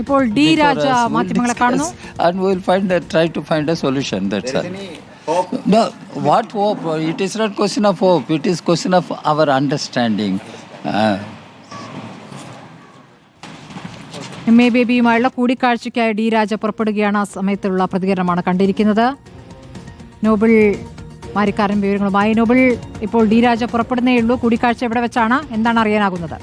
ഇപ്പോൾ ഡി രാജ മാധ്യമങ്ങളെ കാണുന്നു and will find try to find a solution. That's all. No, what hope? It is not question of hope. It is question of our understanding. Uh, M A ബേബിയുമായുള്ള കൂടിക്കാഴ്ചയ്ക്കായി D Raja പുറപ്പെടുകയാണ് ആ സമയത്തുള്ള പ്രതികരണമാണ് കണ്ടിരിക്കുന്നത് നോബിൾ മാരിക്കാരൻ വിവരങ്ങളുമായി നോബിൾ ഇപ്പോൾ ഡി രാജ പുറപ്പെടുന്നേ ഉള്ളൂ കൂടിക്കാഴ്ച എവിടെ വെച്ചാണ് എന്താണ് അറിയാനാകുന്നത്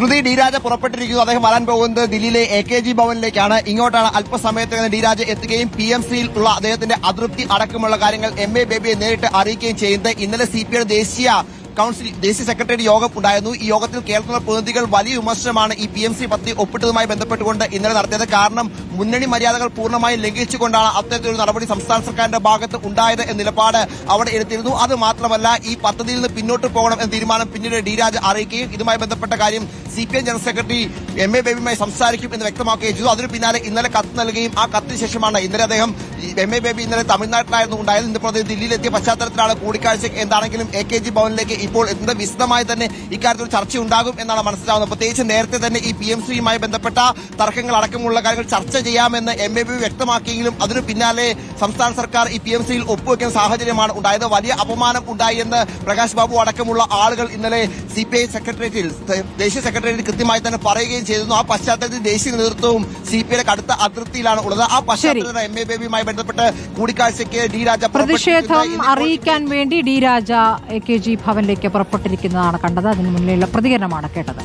സ്മൃതി ഡി രാജ പുറപ്പെട്ടിരിക്കുന്നു. അദ്ദേഹം വരാൻ പോകുന്നത് ദില്ലിയിലെ എ കെ ജി ഭവനിലേക്കാണ്. ഇങ്ങോട്ടാണ് അല്പസമയത്തിനകം ഡി രാജ എത്തുകയും പി എം സിയിൽ ഉള്ള അദ്ദേഹത്തിന്റെ അതൃപ്തി അടക്കമുള്ള കാര്യങ്ങൾ എം എ ബേബിയെ നേരിട്ട് അറിയിക്കുകയും ചെയ്യുന്നത്. ഇന്നലെ സി പി ഐ ദേശീയ കൌൺസിൽ ദേശീയ സെക്രട്ടറിയുടെ യോഗം ഉണ്ടായിരുന്നു. ഈ യോഗത്തിൽ കേരളത്തിലെ പ്രതിനിധികൾ വലിയ വിമർശനമാണ്. ഈ പി എം സി പദ്ധതി ഒപ്പിട്ടതുമായി ബന്ധപ്പെട്ടുകൊണ്ട് ഇന്നലെ നടത്തിയത്. കാരണം മുന്നണി മര്യാദകൾ പൂർണമായും ലംഘിച്ചുകൊണ്ടാണ് അത്തരത്തിലൊരു നടപടി സംസ്ഥാന സർക്കാരിന്റെ ഭാഗത്ത് ഉണ്ടായത് എന്ന നിലപാട് അവിടെ എടുത്തിരുന്നു. അത് മാത്രമല്ല ഈ പദ്ധതിയിൽ നിന്ന് പിന്നോട്ട് പോകണം എന്ന തീരുമാനം പിന്നീട് ഡി രാജ അറിയിക്കുകയും ഇതുമായി ബന്ധപ്പെട്ട കാര്യം C P M general secretary M A ബേബിയുമായി സംസാരിക്കും എന്ന് വ്യക്തമാക്കുകയും ചെയ്തു. അതിന് പിന്നാലെ ഇന്നലെ കത്ത് നൽകുകയും ആ കത്തിന് ശേഷമാണ് ഇന്നലെ അദ്ദേഹം എം എ ബേബി ഇന്നലെ തമിഴ്നാട്ടിലായിരുന്നു ഉണ്ടായത്. ഇന്ന് പ്രതി ദില്ലിയിലെത്തിയ പശ്ചാത്തലത്തിലാണ് കൂടിക്കാഴ്ച. എന്താണെങ്കിലും എ കെ ജി ഭവനിലേക്ക് ഇപ്പോൾ എത്തുന്നത് വിശദമായി തന്നെ ഇക്കാര്യത്തിൽ ചർച്ച ഉണ്ടാകും എന്നാണ് മനസ്സിലാവുന്നത്. പ്രത്യേകിച്ച് നേരത്തെ തന്നെ ഈ പി എം സിയുമായി ബന്ധപ്പെട്ട തർക്കങ്ങൾ അടക്കമുള്ള കാര്യങ്ങൾ ചർച്ച ചെയ്യാമെന്ന് എം എ ബി വ്യക്തമാക്കിയെങ്കിലും അതിനു പിന്നാലെ സംസ്ഥാന സർക്കാർ ഈ പി എം സിയിൽ ഒപ്പുവെക്കുന്ന സാഹചര്യമാണ് ഉണ്ടായത്. വലിയ അപമാനം ഉണ്ടായി എന്ന് പ്രകാശ് ബാബു അടക്കമുള്ള ആളുകൾ ഇന്നലെ സി പി ഐ സെക്രട്ടേറിയറ്റിൽ ദേശീയ സെക്രട്ടേറിയറ്റ് കൃത്യമായി തന്നെ പറയുകയും ചെയ്തിരുന്നു. ആ പശ്ചാത്തലത്തിൽ ദേശീയ നേതൃത്വവും സി പി ഐയുടെ കടുത്ത അതിർത്തിയിലാണ് ഉള്ളത്. ആ പശ്ചാത്തലത്തിൽ എം എ ബേബിയുമായി ബന്ധപ്പെട്ട് കൂടിക്കാഴ്ചയ്ക്ക് ഡി രാജ പ്രതിഷേധം അറിയിക്കാൻ വേണ്ടി D Raja A K G ഭവനിലേക്ക് പുറപ്പെട്ടിരിക്കുന്നതാണ് കണ്ടത്. അതിന് മുന്നിലുള്ള പ്രതികരണമാണ് കേട്ടത്.